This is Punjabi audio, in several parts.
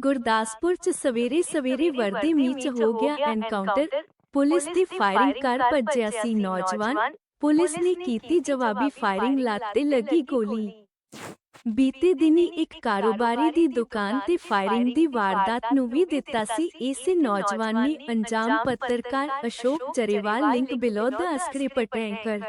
ਗੁਰਦਾਸਪੁਰ ਚ ਸਵੇਰੇ ਸਵੇਰੇ ਵਰਦੀ ਮੀਚ ਹੋ ਗਿਆ ਐਨਕਾਊਂਟਰ ਪੁਲਿਸ ਦੀ ਫਾਇਰਿੰਗ ਕਰ ਭੱਜਿਆ ਸੀ ਨੌਜਵਾਨ। ਪੁਲਿਸ ਨੇ ਕੀਤੀ ਜਵਾਬੀ ਫਾਇਰਿੰਗ ਲੱਤ ਤੇ ਲੱਗੀ ਗੋਲੀ। ਬੀਤੇ ਦਿਨੀ ਇੱਕ ਕਾਰੋਬਾਰੀ ਦੀ ਦੁਕਾਨ ਤੇ ਫਾਇਰਿੰਗ ਦੀ ਵਾਰਦਾਤ ਨੂੰ ਵੀ ਦਿੱਤਾ ਸੀ। ਇਸੇ ਨੌਜਵਾਨ ਨੇ ਅੰਜਾਮ ਪੱਤਰਕਾਰ ਅਸ਼ੋਕ ਜਰੇਵਾਲ ਲਿੰਕ ਬਿਲੋ ਦਾ ਅਸਕਰੇ ਪਟੈਂਕਰ।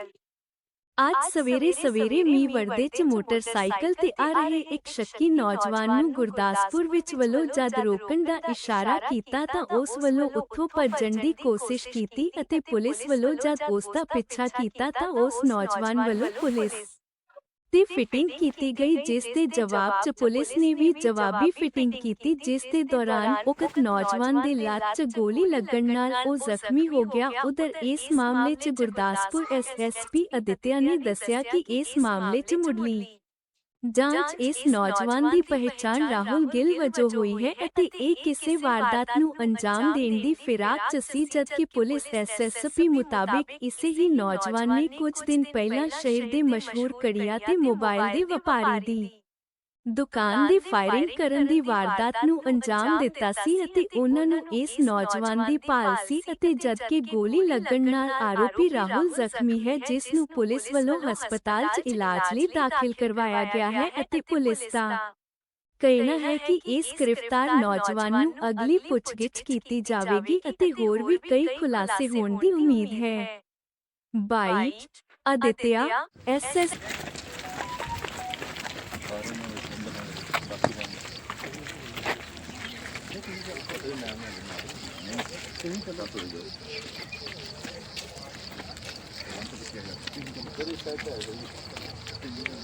ਅੱਜ ਸਵੇਰੇ ਸਵੇਰੇ ਮੀ ਵਰਦੇ ਚ ਮੋਟਰਸਾਈਕਲ ਤੇ ਆ ਰਹੇ ਇੱਕ ਸ਼ੱਕੀ ਨੌਜਵਾਨ ਨੂੰ ਗੁਰਦਾਸਪੁਰ ਵਿੱਚ ਵੱਲੋਂ ਜਦ ਰੋਕਣ ਦਾ ਇਸ਼ਾਰਾ ਕੀਤਾ ਤਾਂ ਉਸ ਵੱਲੋਂ ਉੱਥੋਂ ਭੱਜਣ ਦੀ ਕੋਸ਼ਿਸ਼ ਕੀਤੀ ਅਤੇ ਪੁਲਿਸ ਵੱਲੋਂ ਜਦ ਉਸ ਦਾ ਪਿੱਛਾ ਕੀਤਾ ਤਾਂ ਉਸ ਨੌਜਵਾਨ ਵੱਲੋਂ ਪੁਲਿਸ ਤੇ ਫਿਟਿੰਗ ਕੀਤੀ ਗਈ, ਜਿਸ ਦੇ ਜਵਾਬ 'ਚ ਪੁਲਿਸ ਨੇ ਵੀ ਜਵਾਬੀ ਫਿਟਿੰਗ ਕੀਤੀ, ਜਿਸ ਦੇ ਦੌਰਾਨ ਉਕਤ ਨੌਜਵਾਨ ਦੇ ਲੱਤ 'ਚ ਗੋਲੀ ਲੱਗਣ ਨਾਲ ਉਹ ਜ਼ਖਮੀ ਹੋ ਗਿਆ। ਉਧਰ ਇਸ ਮਾਮਲੇ 'ਚ ਗੁਰਦਾਸਪੁਰ ਐਸਐਸਪੀ ਅਦਿੱਤਿਆ ਨੇ ਦੱਸਿਆ ਕਿ ਇਸ ਮਾਮਲੇ 'ਚ ਮੁੱਢਲੀ ਜਾਂਚ ਇਸ ਨੌਜਵਾਨ ਦੀ ਪਹਿਚਾਣ ਰਾਹੁਲ ਗਿੱਲ ਵਜੋਂ ਹੋਈ ਹੈ ਅਤੇ ਇਹ ਕਿਸੇ ਵਾਰਦਾਤ ਨੂੰ ਅੰਜਾਮ ਦੇਣ ਦੀ ਫਿਰਾਕ 'ਚ ਸੀ ਜਦਕਿ ਪੁਲਿਸ ਐਸਐਸਪੀ ਮੁਤਾਬਿਕ ਇਸੇ ਹੀ ਨੌਜਵਾਨ ਨੇ ਕੁਝ ਦਿਨ ਪਹਿਲਾਂ ਸ਼ਹਿਰ ਦੇ ਮਸ਼ਹੂਰ ਕੜੀਆ ਤੇ ਮੋਬਾਈਲ ਦੇ ਵਪਾਰੀ ਦੀ ਦੁਕਾਨ ਦੀ ਫਾਇਰਿੰਗ ਕਰਨ ਦੀ ਵਾਰਦਾਤ ਨੂੰ ਅੰਜਾਮ ਦਿੱਤਾ ਸੀ ਅਤੇ ਉਹਨਾਂ ਨੂੰ ਇਸ ਨੌਜਵਾਨ ਦੀ ਭਾਲ ਸੀ ਅਤੇ ਜਦਕਿ ਗੋਲੀ ਲੱਗਣ ਨਾਲ ਆਰੋਪੀ ਰਾਹੁਲ ਜ਼ਖਮੀ ਹੈ ਜਿਸ ਨੂੰ ਪੁਲਿਸ ਵੱਲੋਂ ਹਸਪਤਾਲ 'ਚ ਇਲਾਜ ਲਈ ਦਾਖਲ ਕਰਵਾਇਆ ਗਿਆ ਹੈ ਅਤੇ ਪੁਲਿਸ ਦਾ ਕਹਿਣਾ ਹੈ ਕਿ ਇਸ ਗ੍ਰਿਫਤਾਰ ਨੌਜਵਾਨ ਨੂੰ ਅਗਲੀ ਪੁੱਛਗਿੱਛ ਕੀਤੀ ਜਾਵੇਗੀ ਅਤੇ ਹੋਰ ਵੀ ਕਈ ਖੁਲਾਸੇ ਹੋਣ ਦੀ ਉਮੀਦ ਹੈ। ਬਾਈ ਅਦਿੱਤਿਆ ਐਸਐਸ Thank you.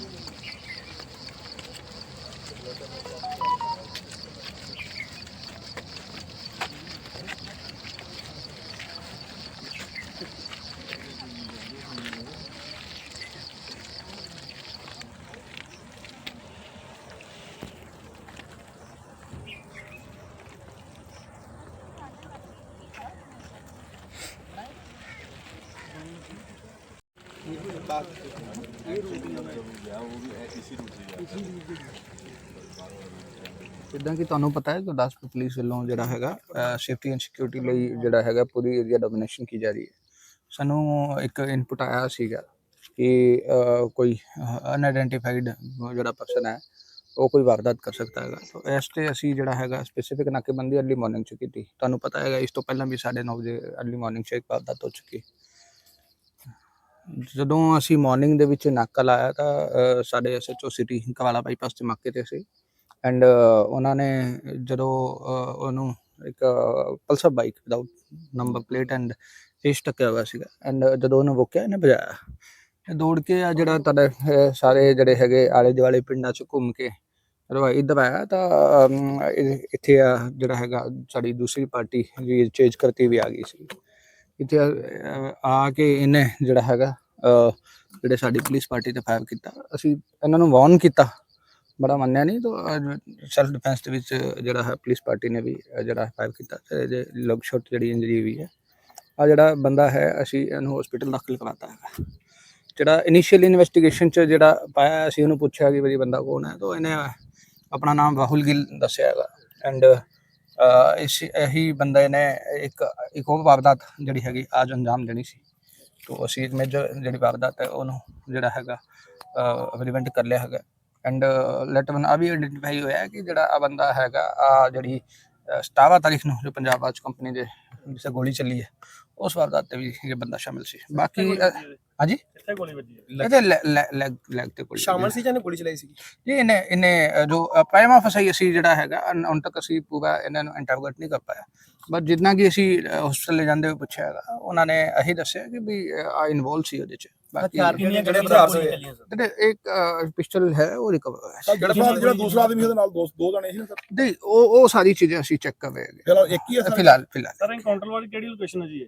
ਜਿੱਦਾਂ ਕਿ ਤੁਹਾਨੂੰ ਪਤਾ ਹੈ, ਗੁਰਦਾਸਪੁਰ ਪੁਲਿਸ ਵੱਲੋਂ ਜਿਹੜਾ ਹੈਗਾ ਸੇਫਟੀ ਐਂਡ ਸਿਕਿਉਰਿਟੀ ਲਈ ਜਿਹੜਾ ਹੈਗਾ, ਪੂਰੀ ਏਰੀਆ ਡੋਮੀਨੇਸ਼ਨ ਕੀ ਜਾ ਰਹੀ ਹੈ। ਸਾਨੂੰ ਇੱਕ ਇਨਪੁਟ ਆਇਆ ਸੀਗਾ ਕਿ ਕੋਈ ਅਨਆਇਡੈਂਟੀਫਾਈਡ ਜਿਹੜਾ ਪਰਸਨ ਹੈ, ਉਹ ਕੋਈ ਵਾਰਦਾਤ ਕਰ ਸਕਦਾ ਹੈਗਾ। ਸੋ ਇਸ ਤੇ ਅਸੀਂ ਜਿਹੜਾ ਹੈਗਾ ਸਪੈਸੀਫਿਕ ਨਾਕੇਬੰਦੀ ਅਰਲੀ ਮਾਰਨਿੰਗ ਚ ਕੀਤੀ। ਤੁਹਾਨੂੰ ਪਤਾ ਹੈਗਾ, ਇਸ ਤੋਂ ਪਹਿਲਾਂ ਵੀ 9:30 ਵਜੇ ਅਰਲੀ ਮਾਰਨਿੰਗ ਚ ਇੱਕ ਵਾਰਦਾਤ ਹੋ ਚੁੱਕੀ। ਜਦੋਂ ਅਸੀਂ ਮਾਰਨਿੰਗ ਦੇ ਵਿੱਚ ਨਾਕਾ ਲਾਇਆ ਤਾਂ ਅਹ, ਸਾਡੇ ਐਸਐਚਓ ਸਿਟੀ ਕਵਾਲਾ ਬਾਈਪਾਸ ਤੇ ਮੌਕੇ ਤੇ ਸੀ। ਐਂਡ ਉਹਨਾਂ ਨੇ ਜਦੋਂ ਉਹਨੂੰ ਇੱਕ Pulsar bike without number plate and ਏਸ਼ ਟੱਕਿਆ ਹੋਇਆ ਸੀਗਾ। ਐਂਡ ਜਦੋਂ ਉਹਨੂੰ ਰੋਕਿਆ ਇਹਨੇ ਭਜਾਇਆ। ਦੌੜ ਕੇ ਆ ਜਿਹੜਾ ਤੁਹਾਡੇ ਸਾਰੇ ਜਿਹੜੇ ਹੈਗੇ ਆਲੇ ਦੁਆਲੇ ਪਿੰਡਾਂ ਚ ਘੁੰਮ ਕੇ ਜਦੋਂ ਇੱਧਰ ਆਇਆ ਤਾਂ ਇੱਥੇ ਆ ਜਿਹੜਾ ਹੈਗਾ ਸਾਡੀ ਦੂਸਰੀ ਪਾਰਟੀ ਜੀ ਚੇਂਜ ਕਰਤੀ ਵੀ ਆ ਗਈ ਸੀ। ਇੱਥੇ ਆ ਕੇ ਇਹਨੇ ਜਿਹੜਾ ਹੈਗਾ ਜਿਹੜੇ ਸਾਡੀ ਪੁਲਿਸ ਪਾਰਟੀ ਤੇ ਫਾਇਰ ਕੀਤਾ। ਅਸੀਂ ਇਹਨਾਂ ਨੂੰ ਵਾਰਨ ਕੀਤਾ। ਬੜਾ ਮੰਨਿਆ ਨਹੀਂ ਤਾਂ ਸੈਲਫ ਡਿਫੈਂਸ ਦੇ ਵਿੱਚ ਜਿਹੜਾ ਹੈ ਪੁਲਿਸ ਪਾਰਟੀ ਨੇ ਵੀ ਜਿਹੜਾ ਫਾਇਰ ਕੀਤਾ ਤੇ ਇਹਦੇ ਲਗ ਸ਼ਾਟ ਜਿਹੜੀ ਇੰਜਰੀ ਵੀ ਹੈ। ਆ ਜਿਹੜਾ ਬੰਦਾ ਹੈ, ਅਸੀਂ ਇਹਨੂੰ ਹਸਪੀਟਲ ਦਾਖਲ ਕਰਾਤਾ ਹੈਗਾ। ਜਿਹੜਾ ਇਨੀਸ਼ੀਅਲ ਇਨਵੈਸਟੀਗੇਸ਼ਨ ਚ ਜਿਹੜਾ ਪਾਇਆ, ਅਸੀਂ ਉਹਨੂੰ ਪੁੱਛਿਆ ਕਿ ਬਈ ਬੰਦਾ ਕੌਣ ਹੈ, ਤਾਂ ਇਹਨੇ ਆਪਣਾ ਨਾਮ ਰਾਹੁਲ ਗਿੱਲ ਦੱਸਿਆ ਹੈਗਾ। ਐਂਡ ਇਸ ਇਹੀ ਬੰਦੇ ਨੇ ਇੱਕ ਇੱਕ ਹੋਰ ਵਾਰਦਾਤ ਜਿਹੜੀ ਹੈਗੀ ਅੱਜ ਅੰਜਾਮ ਦੇਣੀ ਸੀ। ਤੋਂ ਅਸੀਂ ਮੇਜਰ ਜਿਹੜੀ ਵਾਰਦਾਤ ਹੈ ਉਹਨੂੰ ਜਿਹੜਾ ਹੈਗਾ ਪ੍ਰੀਵੈਂਟ ਕਰ ਲਿਆ ਹੈਗਾ। ਐਂਡ ਲੈਟ ਵਨ ਆ ਵੀ ਆਇਡੈਂਟੀਫਾਈ ਹੋਇਆ ਹੈ ਕਿ ਜਿਹੜਾ ਆ ਬੰਦਾ ਹੈਗਾ ਆ ਜਿਹੜੀ ਅਹ, 17 ਤਾਰੀਖ ਨੂੰ ਜੋ ਪੰਜਾਬ ਰਾਜ ਕੰਪਨੀ ਦੇ ਜਿਸੇ ਗੋਲੀ ਚੱਲੀ ਹੈ ਉਸ ਵਾਰਦਾਤ ਤੇ ਵੀ ਇਹ ਬੰਦਾ ਸ਼ਾਮਿਲ ਸੀ। ਬਾਕੀ ਹਾਂਜੀ? ਕਿੱਥੇ ਗੋਲੀ ਵੱਜੀ ਹੈ ਇਹਦੇ ਲੈਗ ਲੈਗ ਤੇ ਗੋਲੀ ਸ਼ਾਮਲ ਸੀ ਜਾਂ ਇਹਨੇ ਗੋਲੀ ਚਲਾਈ ਸੀ ਜੀ ਇਹਨੇ ਇਹਨੇ ਜੋ ਪ੍ਰਾਈਮਾ ਫਸਾਈ ਅਸੀਂ ਜਿਹੜਾ ਹੈਗਾ ਹੁਣ ਤੱਕ ਅਸੀਂ ਪੂਰਾ ਇਹਨਾਂ ਨੂੰ ਇੰਟਰੋਗੇਟ ਨਹੀਂ ਕਰ ਪਾਇਆ। ਬਟ ਜਿੰਨਾ ਕਿ ਅਸੀਂ ਹਸਪੀਟਲ ਲੈ ਜਾਂਦੇ ਹੋਏ ਪੁੱਛਿਆ ਹੈਗਾ ਉਹਨਾਂ ਨੇ ਇਹੀ ਦੱਸਿਆ ਕਿ ਵੀ ਆ ਇਨਵੋਲਵ ਸੀ ਉਹਦੇ ਚ। ਬਾਕੀ ਜਿਹੜੇ ਹਥਿਆਰ ਸੀ? ਜਿਹੜੇ ਇੱਕ ਪਿਸਟਲ ਹੈ ਉਹ ਰਿਕਵਰ ਹੋਇਆ ਸੀ। ਜਿਹੜਾ ਦੂਸਰਾ ਆਦਮੀ ਉਹਦੇ ਨਾਲ ਦੋ ਦੋ ਜਣੇ ਸੀ ਨਾ ਸਰ? ਨਹੀਂ ਉਹ ਉਹ ਸਾਰੀ ਚੀਜ਼ਾਂ ਅਸੀਂ ਚੈੱਕ ਕਰ ਰਹੇ ਹੀ ਹੈ ਸਰ? ਫਿਲਹਾਲ ਫਿਲਹਾਲ। ਸਰ ਐਨਕਾਊਂਟਰ ਵਾਲੀ ਕਿਹੜੀ ਲੋਕੇਸ਼ਨ ਹੈ ਜੀ ਇਹ?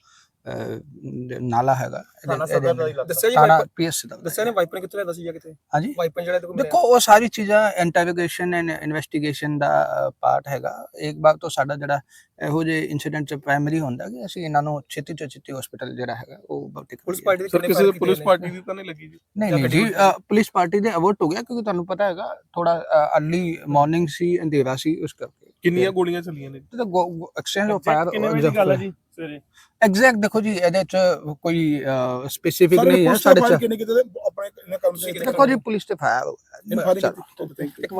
ਨਾਲਾ ਹੈਗਾ। ਦੱਸਿਆ ਜੀ ਪੀਐਸ ਦਾ। ਦੱਸਿਆ ਨੇ ਵਾਈਪਰ ਕਿੱਥੇ ਲੈਂਦਾ ਸੀ ਜਾਂ ਕਿੱਥੇ ਹਾਂਜੀ। ਵਾਈਪਰ ਜਿਹੜਾ ਤੇ ਦੇਖੋ ਉਹ ਸਾਰੀ ਚੀਜ਼ਾਂ ਇੰਟਰੋਗੇਸ਼ਨ ਐਂਡ ਇਨਵੈਸਟੀਗੇਸ਼ਨ ਦਾ ਪਾਰਟ ਹੈਗਾ। ਇੱਕ ਵਾਰ ਤੋਂ ਸਾਡਾ ਜਿਹੜਾ ਇਹੋ ਜਿਹੇ ਇਨਸੀਡੈਂਟ ਚ ਪ੍ਰਾਇਮਰੀ ਹੁੰਦਾ ਕਿ ਅਸੀਂ ਇਹਨਾਂ ਨੂੰ ਛੇਤੀ ਤੋਂ ਛੇਤੀ ਹਸਪੀਟਲ ਜਿਹੜਾ ਹੈਗਾ ਉਹ ਭਰਤੀ ਪੁਲਿਸ। ਪਾਰਟੀ ਦੇ ਕਿਸੇ ਪੁਲਿਸ ਕੀਤੇ ਪਾਰਟੀ? ਦੀ ਤਾਂ ਨਹੀਂ ਲੱਗੀ ਜੀ। ਨਹੀਂ ਨਹੀਂ ਜੀ ਪੁਲਿਸ ਪਾਰਟੀ ਦੇ ਅਵੋਟ ਹੋ ਗਿਆ ਕਿਉਂਕਿ ਤੁਹਾਨੂੰ ਪਤਾ ਹੈਗਾ ਥੋੜਾ ਅਰਲੀ ਮਾਰਨਿੰਗ ਸੀ ਅੰਧੇਰਾ ਸੀ ਉਸ ਕਰਕੇ। ਕਿੰਨੀਆਂ ਗੋਲੀਆਂ ਚੱਲੀਆਂ ਨੇ? ਤੇ ਐਕਸਚੇਂਜ ਆਫ ਫਾਇਰ ਕਿੰਨੇ ਵਜੇ ਦੀ ਗੱਲ ਹੈ ਜੀ ਸਵੇਰੇ? ਐਗਜ਼ੈਕਟ ਦੇਖੋ ਜੀ ਇਹਦੇ ਚ ਕੋਈ ਸਪੈਸੀਫਿਕ ਨਹੀਂ ਹੈ ਪੁਲਿਸ ਸਾਡੇ ਚ ਕਿੰਨੇ ਕਿਤੇ ਆਪਣੇ ਇਹਨੇ ਕੰਮ ਦੇਖੋ ਜੀ ਪੁਲਿਸ ਤੇ ਫਾਇਰ ਇੱਕ